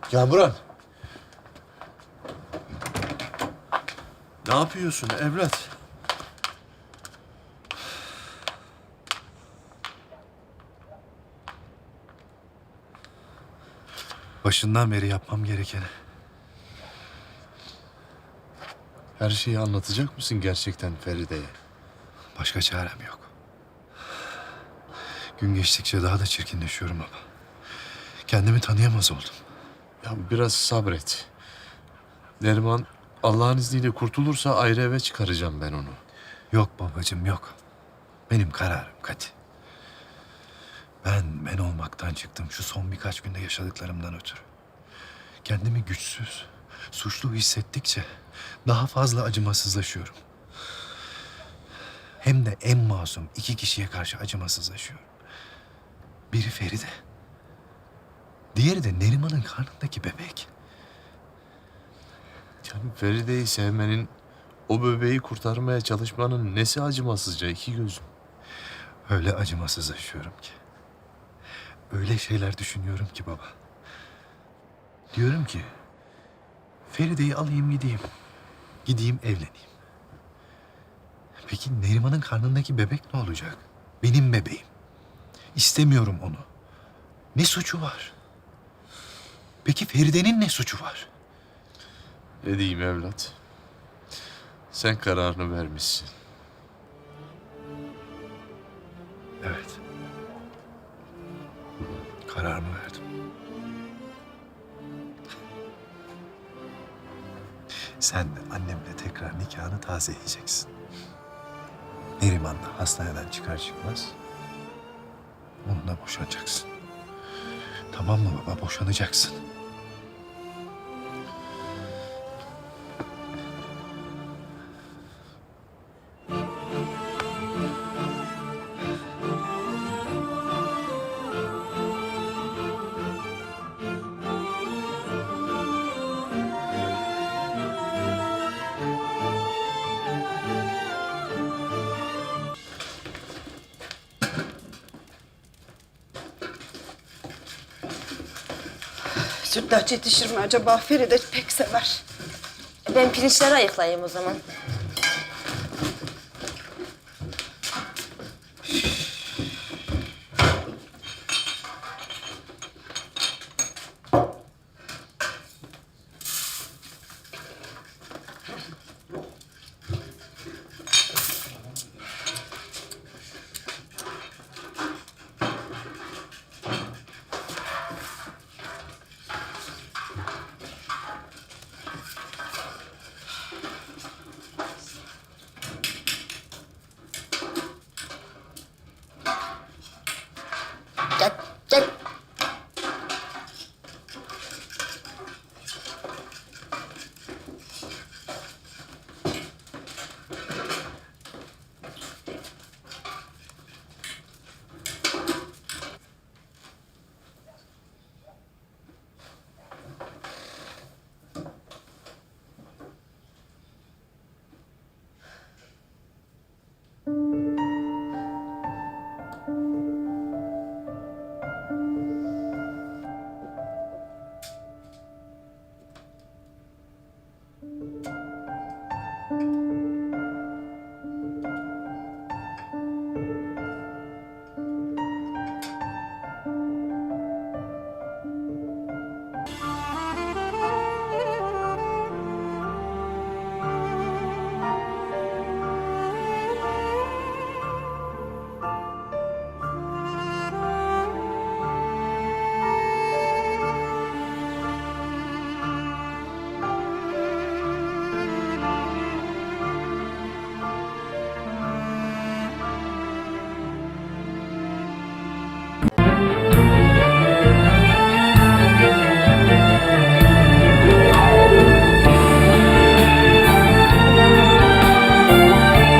Kamuran. Ne yapıyorsun evlat? Başından beri yapmam gerekeni. Her şeyi anlatacak mısın gerçekten Feride'ye? Başka çarem yok. Gün geçtikçe daha da çirkinleşiyorum baba. Kendimi tanıyamaz oldum. Ya biraz sabret. Neriman Allah'ın izniyle kurtulursa ayrı eve çıkaracağım ben onu. Yok babacığım yok. Benim kararım Kati. Ben ben olmaktan çıktım şu son birkaç günde yaşadıklarımdan ötürü. Kendimi güçsüz, suçlu hissettikçe daha fazla acımasızlaşıyorum. Hem de en masum iki kişiye karşı acımasızlaşıyorum. Biri Feride. Diğeri de Neriman'ın karnındaki bebek. Yani Feride'yi sevmenin, o bebeği kurtarmaya çalışmanın nesi acımasızca iki gözüm. Öyle acımasızlaşıyorum ki. Öyle şeyler düşünüyorum ki baba. Diyorum ki Feride'yi alayım gideyim. Gideyim evleneyim. Peki Neriman'ın karnındaki bebek ne olacak? Benim bebeğim. İstemiyorum onu. Ne suçu var? Peki Feride'nin ne suçu var? Ne diyeyim evlat? Sen kararını vermişsin. Evet. Kararımı verdim. Sen de annemle tekrar nikahını tazeleyeceksin. Neriman da hastaneden çıkar çıkmaz onunla boşanacaksın. Tamam mı baba? Boşanacaksın. Sütlaç yetişir mi acaba? Feride pek sever. Ben pirinçleri ayıklayayım o zaman.